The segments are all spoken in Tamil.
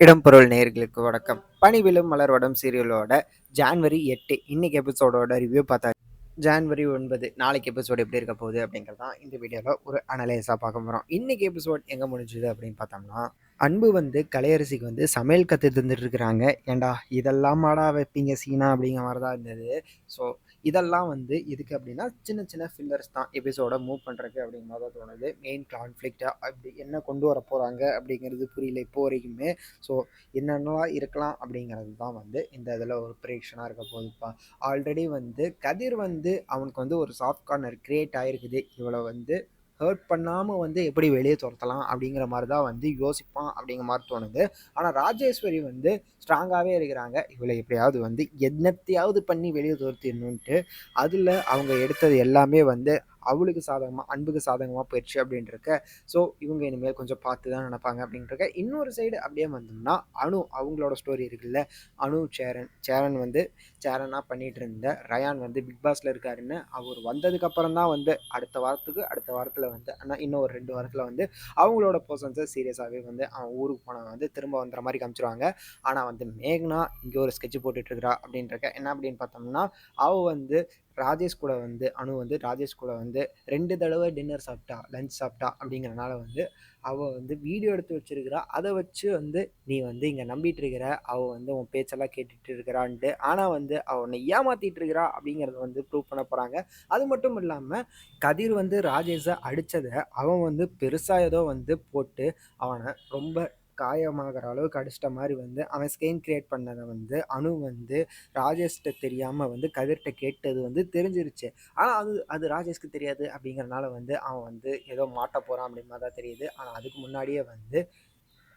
இடம்பொருள் நேர்களுக்கு வணக்கம். பனிவிலும் மலர்வடம் சீரியலோட ஜான்வரி எட்டு இன்னைக்கு எபிசோடோட ரிவ்யூ பார்த்தா ஜான்வரி ஒன்பது நாளைக்கு எபிசோடு எப்படி இருக்க போகுது அப்படிங்கிறது தான் இந்த வீடியோவில் ஒரு அனலைஸாக பார்க்க போகிறோம் இன்னைக்கு எபிசோட் எங்கே முடிஞ்சுது அப்படின்னு பார்த்தோம்னா அன்பு வந்து கலையரசிக்கு வந்து சமையல் கற்று தந்துட்டுருக்குறாங்க. ஏண்டா இதெல்லாம் மாடா வைப்பீங்க சீனா அப்படிங்கிற மாதிரி தான் இருந்தது. ஸோ இதெல்லாம் வந்து எதுக்கு அப்படின்னா சின்ன சின்ன ஃபில்லர்ஸ் தான் எபிசோட மூவ் பண்ணுறதுக்கு அப்படிங்கிற மாதிரி தான் தோணுது. மெயின் கான்ஃப்ளிக்டாக அப்படி என்ன கொண்டு வர போகிறாங்க அப்படிங்கிறது புரியல இப்போ வரைக்குமே. ஸோ என்னென்னலாம் இருக்கலாம் அப்படிங்கிறது தான் வந்து இந்த இதில் ஒரு ப்ரேக்ஷனாக இருக்க போதுப்பா ஆல்ரெடி வந்து கதிர் வந்து அவனுக்கு வந்து ஒரு சாஃப்ட் கார்னர் க்ரியேட் ஆகிருக்குது இவ்வளோ வந்து ஹர்ட் பண்ணாமல் வந்து எப்படி வெளியே துரத்தலாம் அப்படிங்கிற மாதிரி தான் வந்து யோசிப்பான் அப்படிங்கிற மாதிரி தோணுது. ஆனால் ராஜேஸ்வரி வந்து ஸ்ட்ராங்காகவே இருக்கிறாங்க. இவளை எப்படியாவது வந்து என்னத்தையாவது பண்ணி வெளியே துரத்திடணுன்ட்டு அதில் அவங்க எடுத்தது எல்லாமே வந்து அவளுக்கு சாதகமாக அன்புக்கு சாதகமாக போயிடுச்சு அப்படின்றக்க ஸோ இவங்க இனிமேல் கொஞ்சம் பார்த்து தான் நினைப்பாங்க அப்படின்றக்க இன்னொரு சைடு அப்படியே வந்தோம்னா அணு அவங்களோட ஸ்டோரி இருக்குல்ல அணு சேரன் சேரன் வந்து சேரனாக பண்ணிகிட்டு இருந்த ரயான் வந்து பிக் பாஸில் இருக்காருன்னு அவர் வந்ததுக்கப்புறம் தான் வந்து அடுத்த வாரத்துக்கு அடுத்த வாரத்தில் வந்து ஆனால் இன்னும் ஒரு ரெண்டு வாரத்தில் வந்து அவங்களோட பர்சன்ஸை சீரியஸாகவே வந்து அவன் ஊருக்கு போனவன் வந்து திரும்ப வந்துற மாதிரி காமிச்சிருவாங்க. ஆனால் வந்து மேக்னா இங்கே ஒரு ஸ்கெட்ச் போட்டுட்ருக்கிறா அப்படின்றக்க என்ன அப்படின்னு பார்த்தோம்னா அவள் வந்து ராஜேஷ் கூட வந்து அணு வந்து ராஜேஷ் கூட வந்து ரெண்டு தடவை டின்னர் சாப்பிட்டா லஞ்ச் சாப்பிட்டா அப்படிங்கிறனால வந்து அவள் வந்து வீடியோ எடுத்து வச்சிருக்கிறா. அதை வச்சு வந்து நீ வந்து இங்கே நம்பிட்டு இருக்கிற அவள் வந்து உன் பேச்செல்லாம் கேட்டுட்டு இருக்கிறான்ட்டு ஆனால் வந்து அவள் உன்னை ஏமாத்திட்டு இருக்கிறா அப்படிங்கிறத வந்து ப்ரூவ் பண்ண போகிறாங்க அது மட்டும் இல்லாமல் கதிர் வந்து ராஜேஷை அடித்ததை அவன் வந்து பெருசாக ஏதோ வந்து போட்டு அவனை ரொம்ப காயமாகிற அளவுக்கு அடிச்சிட்ட மாதிரி வந்து அவன் ஸ்கெயின் கிரியேட் பண்ணதை வந்து அணு வந்து ராஜேஷ்கிட்ட தெரியாமல் வந்து கதிர்கிட்ட கேட்டது வந்து தெரிஞ்சிருச்சு. ஆனால் அது அது ராஜேஷ்க்கு தெரியாது அப்படிங்கிறனால வந்து அவன் வந்து ஏதோ மாட்ட போகிறான் அப்படின்ற மாதிரி தான் தெரியுது. ஆனால் அதுக்கு முன்னாடியே வந்து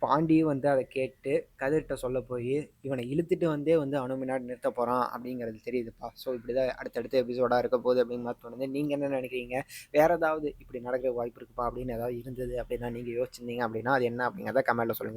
பாண்டியும் வந்து அதை கேட்டு கதிர்கிட்ட சொல்ல போய் இவனை இழுத்துட்டு வந்தே வந்து அனுமினாட் நிறுத்த போகிறான் அப்படிங்கிறது தெரியுதுப்பா. ஸோ இப்படி தான் அடுத்தடுத்த எபிசோடாக இருக்க போகுது அப்படின்னு மாதிரி தோணுது. நீங்கள் என்ன நினைக்கிறீங்க? வேறு ஏதாவது இப்படி நடக்கிற வாய்ப்பு இருக்குப்பா அப்படின்னு ஏதாவது இருந்தது அப்படின்னா நீங்கள் யோசிச்சிருந்தீங்க அப்படின்னா அது என்ன அப்படிங்கிறத கமெண்ட்டில் சொல்லுங்கள்